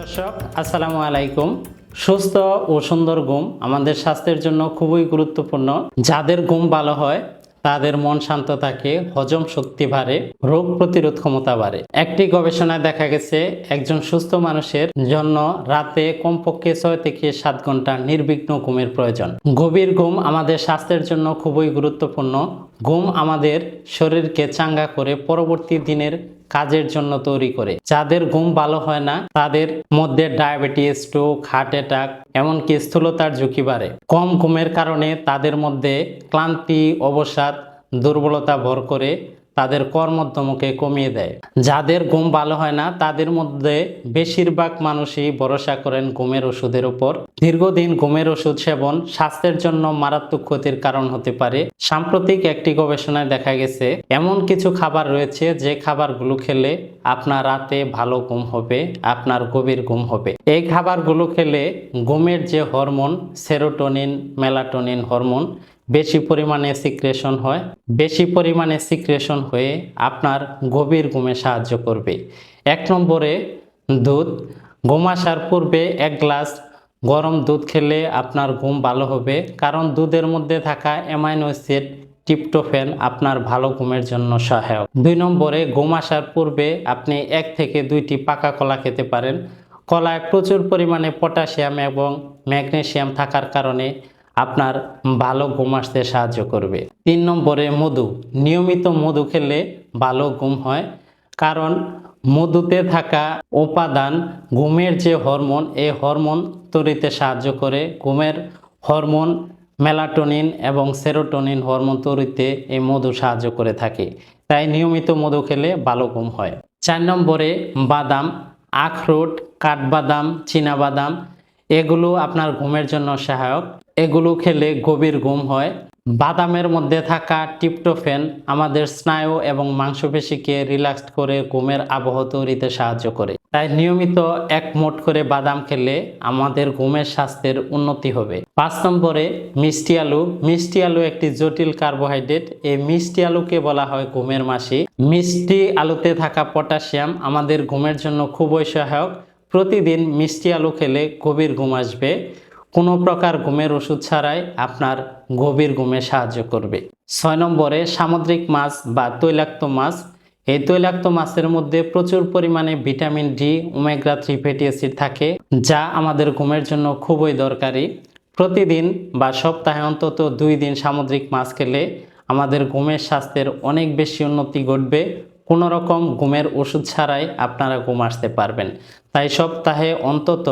দর্শক, আসসালামু আলাইকুম। সুস্থ ও সুন্দর ঘুম আমাদের স্বাস্থ্যের জন্য খুবই গুরুত্বপূর্ণ। যাদের ঘুম ভালো হয়, তাদের মন শান্ত থাকে, হজম শক্তি বাড়ে, রোগ প্রতিরোধ ক্ষমতা বাড়ে। একটি গবেষণায় দেখা গেছে, একজন সুস্থ মানুষের জন্য রাতে কমপক্ষে ছয় থেকে সাত ঘণ্টা নির্বিঘ্ন ঘুমের প্রয়োজন। গভীর ঘুম আমাদের স্বাস্থ্যের জন্য খুবই গুরুত্বপূর্ণ। ঘুম আমাদের শরীরকে চাঙ্গা করে পরবর্তী দিনের কাজের জন্য তৈরি করে। যাদের ঘুম ভালো হয় না, তাদের মধ্যে ডায়াবেটিস স্ট্রোক হার্ট অ্যাটাক এমনকি স্থূলতার ঝুঁকি বাড়ে। কম ঘুমের কারণে তাদের মধ্যে ক্লান্তি, অবসাদ, দুর্বলতা ভর করে তাদের কর্মোদ্যমকে কমিয়ে দেয়। যাদের ঘুম ভালো হয় না, তাদের মধ্যে বেশিরভাগ মানুষই ভরসা করেন ঘুমের ওষুধের উপর দীর্ঘদিন ঘুমের ওষুধ সেবন স্বাস্থ্যের জন্য মারাত্মক ক্ষতির কারণ হতে পারে। সাম্প্রতিক একটি গবেষণায় দেখা গেছে, এমন কিছু খাবার রয়েছে যে খাবারগুলো খেলে আপনার রাতে ভালো ঘুম হবে, আপনার গভীর ঘুম হবে। এই খাবারগুলো খেলে ঘুমের যে হরমোন, সেরোটোনিন, মেলাটোনিন হরমোন বেশি পরিমাণে সিক্রেশন হয়, বেশি পরিমাণে সিক্রেশন হয়ে আপনার গভীর ঘুমে সাহায্য করবে। এক নম্বরে দুধ, ঘুম আসার পূর্বে এক গ্লাস গরম দুধ খেলে আপনার ঘুম ভালো হবে, কারণ দুধের মধ্যে থাকা অ্যামাইনো অ্যাসিড টিপটোফেন আপনার ভালো ঘুমের জন্য সহায়ক। দুই নম্বরে ঘুম আসার পূর্বে আপনি এক থেকে দুইটি পাকা কলা খেতে পারেন। কলায় প্রচুর পরিমাণে পটাশিয়াম এবং ম্যাগনেসিয়াম থাকার কারণে আপনার ভালো ঘুম আসতে সাহায্য করবে। তিন নম্বরে মধু। নিয়মিত মধু খেলে ভালো ঘুম হয়। কারণ মধুতে থাকা উপাদান, ঘুমের যে হরমোন, এই হরমোন তৈরিতে সাহায্য করে। ঘুমের হরমোন মেলাটোনিন এবং সেরোটোনিন হরমোন তৈরিতে এই মধু সাহায্য করে থাকে। তাই নিয়মিত মধু খেলে ভালো ঘুম হয়। চার নম্বরে বাদাম। আখরোট, কাঠবাদাম, চীনাবাদাম, এগুলো আপনার ঘুমের জন্য সহায়ক। এগুলো খেলে গভীর ঘুম হয়। বাদামের মধ্যে থাকা টিপটোফেন আমাদের স্নায়ু এবং মাংসপেশিকে রিল্যাক্স করে ঘুমের আবহ তৈরিতে সাহায্য করে। তাই নিয়মিত এক মোট করে বাদাম খেলে আমাদের ঘুমের স্বাস্থ্যের উন্নতি হবে। পাঁচ নম্বরে মিষ্টি আলু। মিষ্টি আলু একটি জটিল কার্বোহাইড্রেট। এই মিষ্টি আলুকে বলা হয় ঘুমের মাসি। মিষ্টি আলুতে থাকা পটাশিয়াম আমাদের ঘুমের জন্য খুবই সহায়ক। প্রতিদিন মিষ্টি আলু খেলে গভীর ঘুম আসবে। কোনো প্রকার ঘুমের ওষুধ ছাড়াই আপনার গভীর ঘুমে সাহায্য করবে। ছয় নম্বরে, সামুদ্রিক মাছ বা তৈলাক্ত মাছ। এই তৈলাক্ত মাছের মধ্যে প্রচুর পরিমাণে vitamin D omega three fatty acid থাকে, যা আমাদের ঘুমের জন্য খুবই দরকারি। প্রতিদিন বা সপ্তাহে অন্তত দুই দিন সামুদ্রিক মাছ খেলে আমাদের ঘুমের স্বাস্থ্যের অনেক বেশি উন্নতি ঘটবে। কোনো রকম ঘুমের ওষুধ ছাড়াই আপনারা ঘুম আসতে পারবেন। তাই সপ্তাহে অন্তত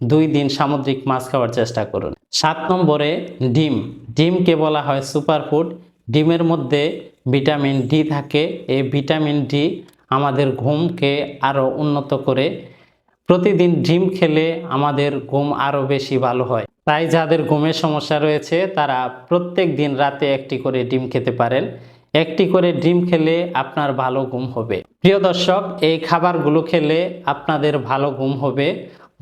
দুই দিন সামুদ্রিক মাছ খাওয়ার চেষ্টা করুন। সাত নম্বরে ডিম। ডিমকে বলা হয় সুপারফুড। ডিমের মধ্যে ভিটামিন ডি থাকে। এই ভিটামিন ডি আমাদের ঘুমকে আরও উন্নত করে। প্রতিদিন ডিম খেলে আমাদের ঘুম আরও বেশি ভালো হয়। তাই যাদের ঘুমের সমস্যা রয়েছে, তারা প্রত্যেক দিন রাতে একটি করে ডিম খেতে পারেন। একটি করে ডিম খেলে আপনার ভালো ঘুম হবে। প্রিয় দর্শক, এই খাবারগুলো খেলে আপনাদের ভালো ঘুম হবে।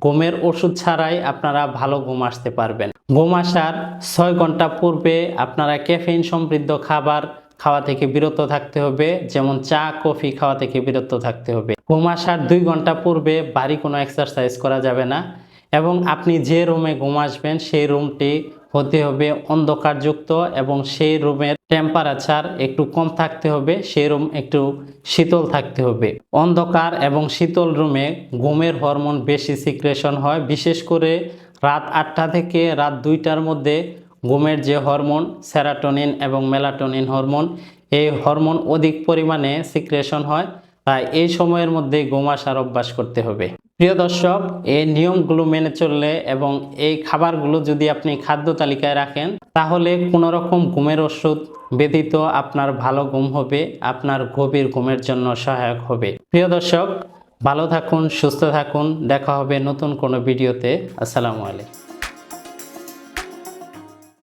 ঘুমের ওষুধ ছাড়াই আপনারা ভালো ঘুম আসতে পারবেন। ঘুম আসার ছয় ঘণ্টা পূর্বে আপনারা ক্যাফেইন সমৃদ্ধ খাবার খাওয়া থেকে বিরত থাকতে হবে, যেমন চা, কফি খাওয়া থেকে বিরত থাকতে হবে। ঘুম আসার দুই ঘণ্টা পূর্বে বাড়ি কোনো এক্সারসাইজ করা যাবে না এবং আপনি যে রুমে ঘুম আসবেন, সেই রুমটি হতে হবে অন্ধকারযুক্ত এবং সেই রুমের টেম্পারেচার একটু কম থাকতে হবে, সেই রুম একটু শীতল থাকতে হবে। অন্ধকার এবং শীতল রুমে ঘুমের হরমোন বেশি সিক্রেশন হয়, বিশেষ করে রাত আটটা থেকে রাত দুইটার মধ্যে ঘুমের যে হরমোন সেরাটোনিন এবং মেলাটোনিন হরমোন এই হরমোন অধিক পরিমাণে সিক্রেশন হয়। তাই এই সময়ের মধ্যে ঘুম অভ্যাস করতে হবে। প্রিয় দর্শক, এই নিয়মগুলো মেনে চললে এবং এই খাবারগুলো যদি আপনি খাদ্য তালিকায় রাখেন, তাহলে কোনো রকম ঘুমের ওষুধ ব্যতীত আপনার ভালো ঘুম হবে, আপনার গভীর ঘুমের জন্য সহায়ক হবে। প্রিয় দর্শক, ভালো থাকুন, সুস্থ থাকুন। দেখা হবে নতুন কোনো ভিডিওতে। আসসালামু আলাইকুম।